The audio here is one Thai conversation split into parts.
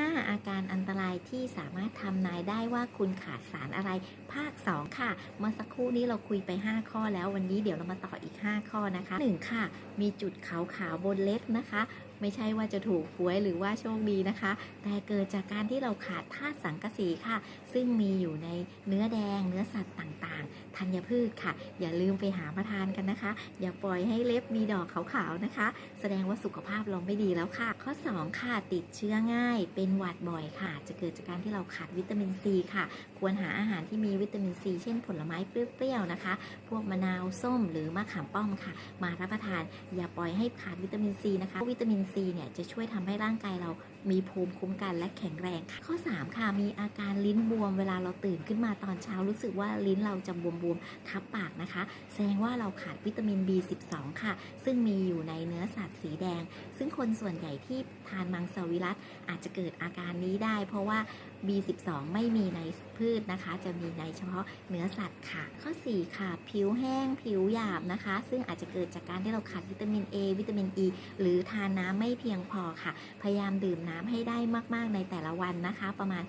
5 อาการอันตรายที่สามารถทำนายได้ว่าคุณขาดสารอะไร ภาค 2 ค่ะ เมื่อสักครู่นี้เราคุยไป 5 ข้อแล้ววันนี้เดี๋ยวเรามาต่ออีก 5 ข้อนะคะ 1 ค่ะ มีจุดขาวๆบนเล็บนะคะ ไม่ใช่ว่าจะถูกหวยหรือว่าโชคดีนะคะ แต่เกิดจากการที่เราขาดธาตุสังกะสีค่ะ ซึ่งมีอยู่ในเนื้อแดง เนื้อสัตว์ต่างๆธัญพืชค่ะ อย่าลืมไปหามาทานกันนะคะ อย่าปล่อยให้เล็บมีดอกขาวๆนะคะ แสดงว่าสุขภาพเราไม่ดีแล้วค่ะ ข้อ 2 ค่ะติดเชื้อง่าย เป็นหวัดบ่อยค่ะ จะเกิดจากการที่เราขาดวิตามินซีค่ะ ควรหาอาหารที่มีวิตามินซีเช่นผลไม้เปรี้ยวๆนะคะ พวกมะนาวส้มหรือมะขามป้อมค่ะ มารับประทาน อย่าปล่อยให้ขาดวิตามินซีนะคะ วิตามินซีเนี่ยจะช่วยทำให้ร่างกายเรามีภูมิคุ้มกันและแข็งแรงค่ะข้อ 3 ค่ะ มีอาการลิ้นบวมเวลาเราตื่นขึ้นมาตอนเช้ารู้สึกว่าลิ้นเราจะบวมๆทับปากนะคะ แสดงว่าเราขาดวิตามิน B12 ค่ะ ซึ่งมีอยู่ในเนื้อสัตว์สีแดง ซึ่งคนส่วนใหญ่ที่ทานมังสวิรัตอาจจะเกิดอาการนี้ได้ เพราะว่า B12 ไม่มีในพืชนะคะ จะมีในเฉพาะเนื้อสัตว์ค่ะ ข้อ 4 ค่ะ ผิวแห้งผิวหยาบนะคะ ซึ่งอาจจะเกิดจากการที่เราขาดวิตามิน A วิตามิน E หรือทานน้ำไม่เพียงพอค่ะ พยายามดื่มน้ำให้ได้มาก ๆ ในแต่ละวันนะคะ ประมาณ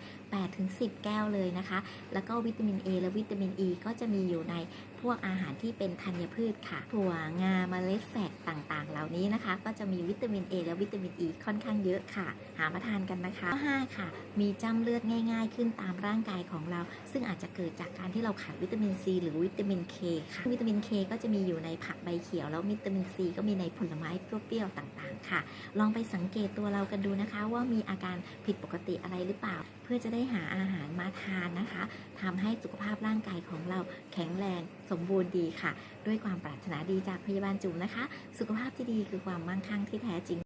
8-10 แก้วเลยนะคะ แล้วก็วิตามิน A และวิตามิน E ก็จะมีอยู่ในพวกอาหารที่เป็นธัญพืชค่ะ ถั่วงาเมล็ดแฝกต่างๆ เหล่านี้นะคะ ก็จะมีวิตามิน A และวิตามิน E ค่อนข้างเยอะค่ะ หามาทานกันนะคะข้อ5ค่ะ มีจ้ำเลือดง่าย ๆ ขึ้นตามร่างกายของเรา ซึ่งอาจจะเกิดจากการที่เราขาดวิตามิน C หรือวิตามิน K ค่ะ วิตามิน K ก็จะมีอยู่ในผักใบเขียว แล้ววิตามิน C ก็มีในผลไม้เปรี้ยวๆต่างๆ ค่ะลองไปสังเกตตัวเรากันดูนะคะ ว่ามีอาการผิดปกติอะไรหรือเปล่า เพื่อจะได้หาอาหารมาทานนะคะทำให้สุขภาพร่างกายของเราแข็งแรงสมบูรณ์ดีค่ะ ด้วยความปรารถนาดีจากพยาบาลจุ๋มนะคะ สุขภาพที่ดีคือความมั่งคั่งที่แท้จริง